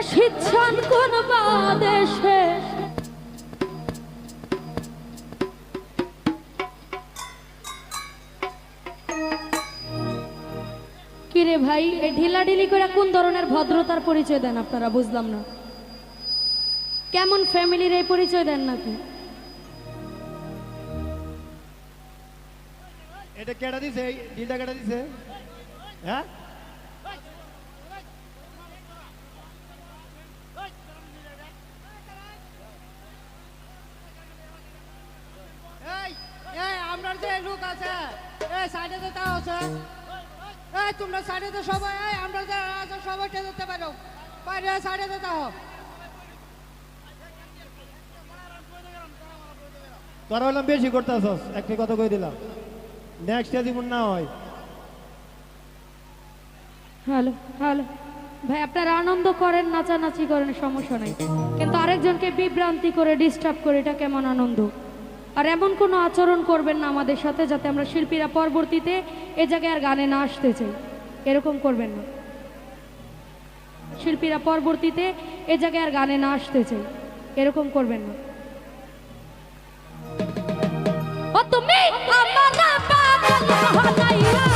আসিচ্ছান কোন বাদেশে কিরে ভাই এই ঢিলাঢিলি করে কোন ধরনের ভদ্রতার পরিচয় দেন আপনারা? বুঝলাম না। কেমন ফ্যামিলির এই পরিচয় দেন নাকি? এটা কেটা দিছে? এই ডিলটা কেটা দিছে? হ্যাঁ এই এই আপনার যে লোক আছে। এই সাইডে তো তা আছে। এই তোমরা সাইডে তো সবাই এই আমরা যে আছে সবাই যেতে পারো। বাইরে সাইডে তো তোরা হলাম বেশি করতেছস একটা কথা কই দিলাম। নেক্সট যেমন না হয়। Hello hello. ভাই আপনারা আনন্দ করেন নাচানাচি করেন সমস্যা নাই। কিন্তু আরেকজনকে বিভ্রান্তি করে ডিস্টার্ব করে এটা কেমন আনন্দ? আর এমন কোনো আচরণ করবেন না আমাদের সাথে যাতে আমরা শিল্পীরা পরবর্তীতে এ জায়গায় আর গানে না আসতে চাই। এরকম করবেন না। শিল্পীরা পরবর্তীতে এ জায়গায় আর গানে না আসতে চাই। এরকম করবেন না। ও তুমি আমার পাগল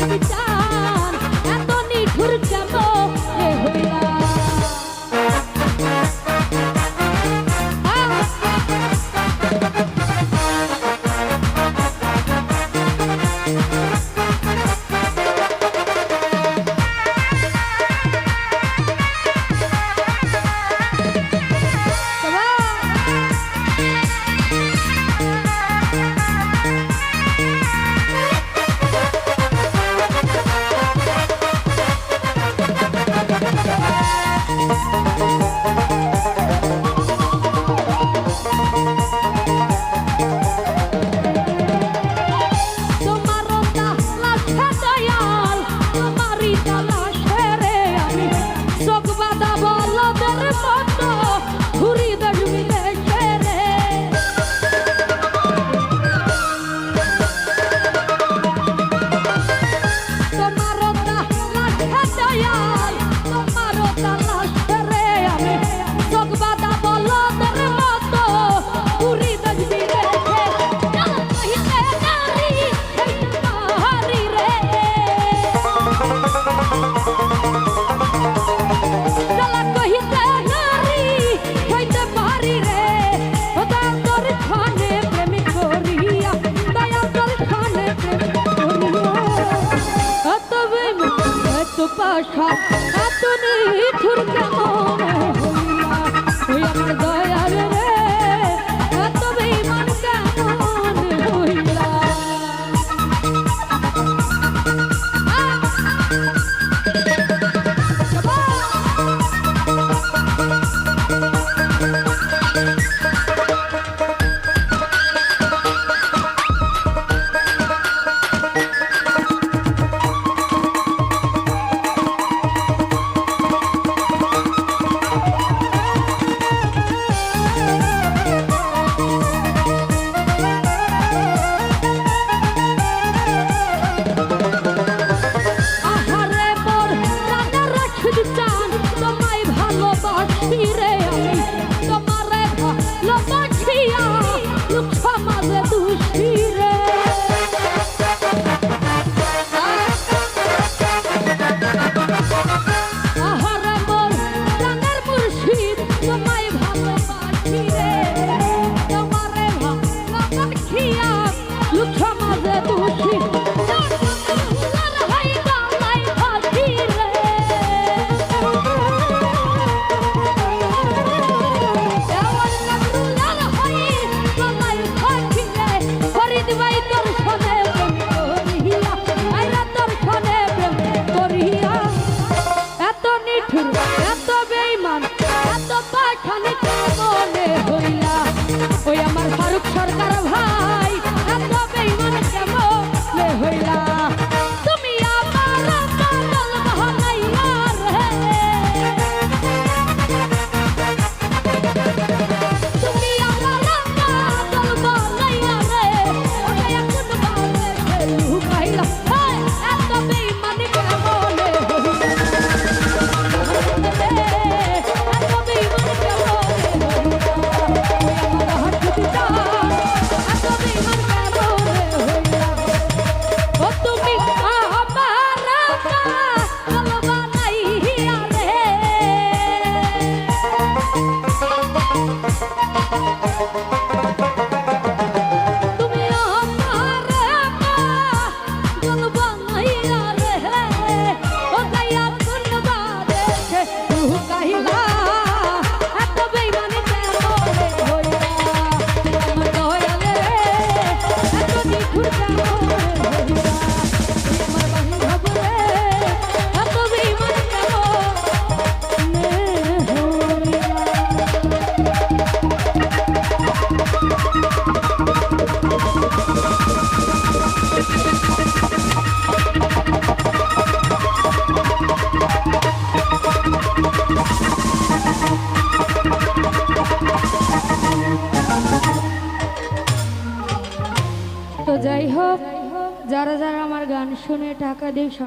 every time. Come. যারা যারা আমার গান শুনে টাকা দিয়ে